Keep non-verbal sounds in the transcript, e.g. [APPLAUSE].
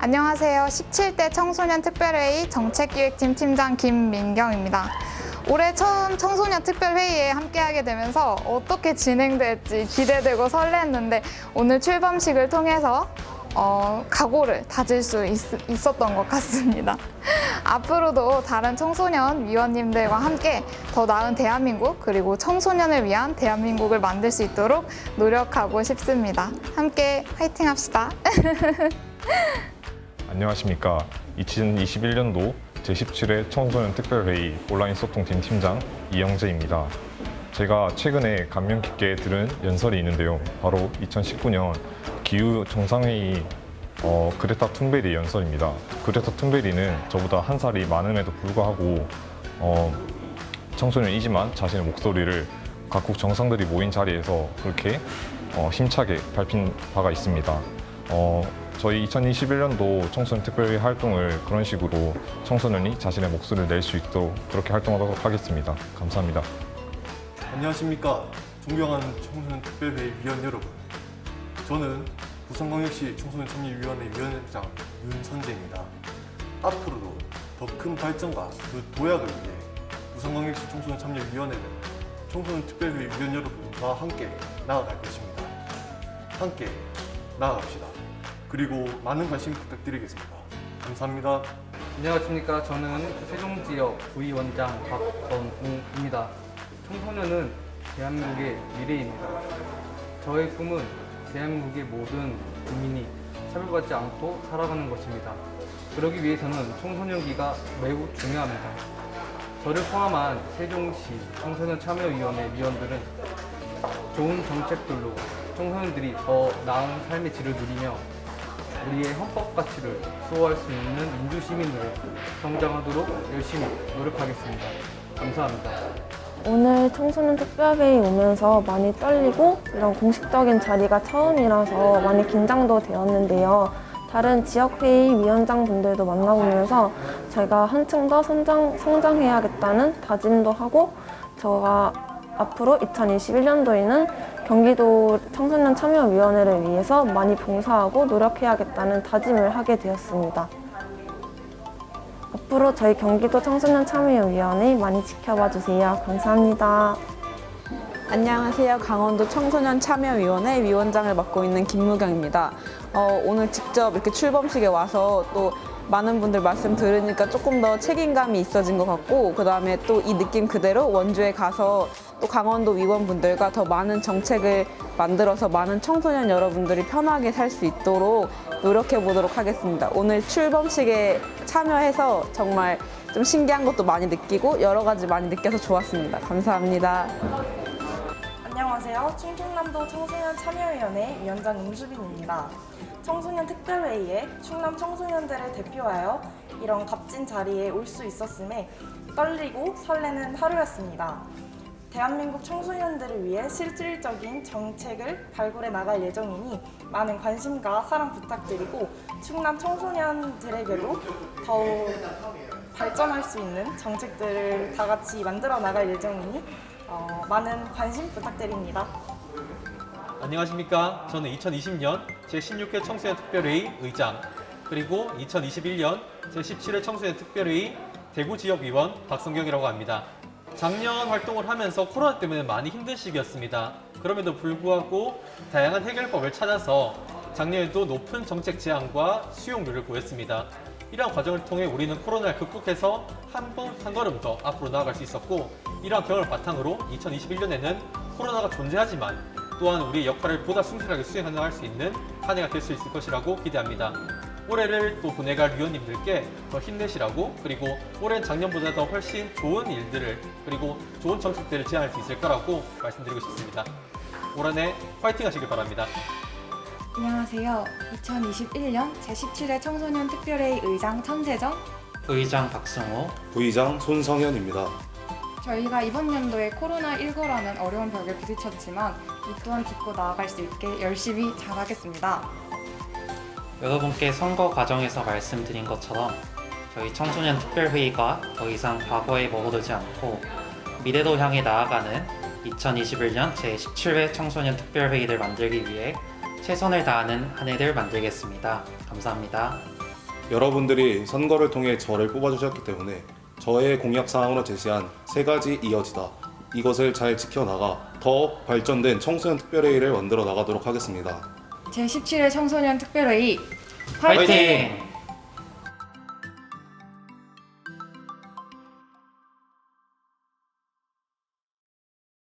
안녕하세요. 17대 청소년 특별회의 정책기획팀 팀장 김민경입니다. 올해 처음 청소년 특별회의에 함께하게 되면서 어떻게 진행될지 기대되고 설렜는데 오늘 출범식을 통해서 어, 각오를 다질 수 있, 있었던 것 같습니다. [LAUGHS] 앞으로도 다른 청소년 위원님들과 함께 더 나은 대한민국 그리고 청소년을 위한 대한민국을 만들 수 있도록 노력하고 싶습니다. 함께 화이팅 합시다. [LAUGHS] 안녕하십니까. 2021년도 제17회 청소년 특별회의 온라인 소통팀 팀장 이영재입니다. 제가 최근에 감명 깊게 들은 연설이 있는데요. 바로 2019년 기후 정상회의 어, 그레타 툰베리 연설입니다. 그레타 툰베리는 저보다 한 살이 많음에도 불구하고 어, 청소년이지만 자신의 목소리를 각국 정상들이 모인 자리에서 그렇게 어, 힘차게 밝힌 바가 있습니다. 어, 저희 2021년도 청소년 특별회의 활동을 그런 식으로 청소년이 자신의 목소리를 낼 수 있도록 그렇게 활동하도록 하겠습니다. 감사합니다. 안녕하십니까. 존경하는 청소년 특별회의 위원 여러분. 저는 부산광역시 청소년 참여위원회 위원장 윤선재입니다. 앞으로도 더 큰 발전과 그 도약을 위해 부산광역시 청소년 참여위원회는 청소년 특별회의 위원 여러분과 함께 나아갈 것입니다. 함께 나아갑시다 그리고 많은 관심 부탁드리겠습니다 감사합니다 안녕하십니까. 저는 세종지역 부위원장 박건웅입니다. 청소년은 대한민국의 미래입니다. 저의 꿈은 대한민국의 모든 국민이 차별받지 않고 살아가는 것입니다. 그러기 위해서는 청소년기가 매우 중요합니다. 저를 포함한 세종시 청소년 참여위원회 위원들은 좋은 정책들로 청소년들이 더 나은 삶의 질을 누리며 우리의 헌법 가치를 수호할 수 있는 민주 시민으로 성장하도록 열심히 노력하겠습니다. 감사합니다. 오늘 청소년 특별회의 오면서 많이 떨리고 이런 공식적인 자리가 처음이라서 많이 긴장도 되었는데요. 다른 지역회의 위원장 분들도 만나보면서 제가 한층 더 성장, 성장해야겠다는 다짐도 하고 제가 앞으로 2021년도에는 경기도 청소년 참여위원회를 위해서 많이 봉사하고 노력해야겠다는 다짐을 하게 되었습니다. 앞으로 저희 경기도 청소년 참여위원회 많이 지켜봐 주세요. 감사합니다. 안녕하세요. 강원도 청소년 참여위원회 위원장을 맡고 있는 김무경입니다. 어, 오늘 직접 이렇게 출범식에 와서 또 많은 분들 말씀 들으니까 조금 더 책임감이 있어진 것 같고, 그 다음에 또 이 느낌 그대로 원주에 가서 또 강원도 위원분들과 더 많은 정책을 만들어서 많은 청소년 여러분들이 편하게 살 수 있도록 노력해 보도록 하겠습니다. 오늘 출범식에 참여해서 정말 좀 신기한 것도 많이 느끼고 여러 가지 많이 느껴서 좋았습니다. 감사합니다. 안녕하세요. 충청남도 청소년 참여위원회 위원장 임수빈입니다. 청소년 특별회의에 충남 청소년들을 대표하여 이런 값진 자리에 올 수 있었음에 떨리고 설레는 하루였습니다. 대한민국 청소년들을 위해 실질적인 정책을 발굴해 나갈 예정이니 많은 관심과 사랑 부탁드리고 충남 청소년들에게도 더욱 발전할 수 있는 정책들을 다 같이 만들어 나갈 예정이니 어, 많은 관심 부탁드립니다. 안녕하십니까. 저는 2020년 제16회 청소년 특별회의 의장, 그리고 2021년 제17회 청소년 특별회의 대구 지역위원 박성경이라고 합니다. 작년 활동을 하면서 코로나 때문에 많이 힘든 시기였습니다. 그럼에도 불구하고 다양한 해결법을 찾아서 작년에도 높은 정책 제안과 수용률을 보였습니다. 이러한 과정을 통해 우리는 코로나를 극복해서 한 번, 한 걸음 더 앞으로 나아갈 수 있었고, 이러한 경험을 바탕으로 2021년에는 코로나가 존재하지만 또한 우리의 역할을 보다 충실하게 나갈 수 있는 한 해가 될 수 있을 것이라고 기대합니다. 올해를 또 보내갈 위원님들께 더 힘내시라고 그리고 올해는 작년보다 더 훨씬 좋은 일들을 그리고 좋은 정책들을 제안할 수 있을 거라고 말씀드리고 싶습니다. 올 한 해 화이팅 하시길 바랍니다. 안녕하세요. 2021년 제17회 청소년 특별회의 의장 천세정. 의장 박승호, 부의장 손성현입니다. 저희가 이번 연도에 코로나19라는 어려운 벽에 부딪혔지만 이 또한 딛고 나아갈 수 있게 열심히 잘하겠습니다. 여러분께 선거 과정에서 말씀드린 것처럼 저희 청소년 특별회의가 더 이상 과거에 머무르지 않고 미래로 향해 나아가는 2021년 제17회 청소년 특별회의를 만들기 위해 최선을 다하는 한 해를 만들겠습니다. 감사합니다. 여러분들이 선거를 통해 저를 뽑아주셨기 때문에 저의 공약 사항으로 제시한 세 가지 이어지다 이것을 잘 지켜나가 더 발전된 청소년 특별회의를 만들어 나가도록 하겠습니다. 제17회 청소년 특별회의 화이팅! 화이팅!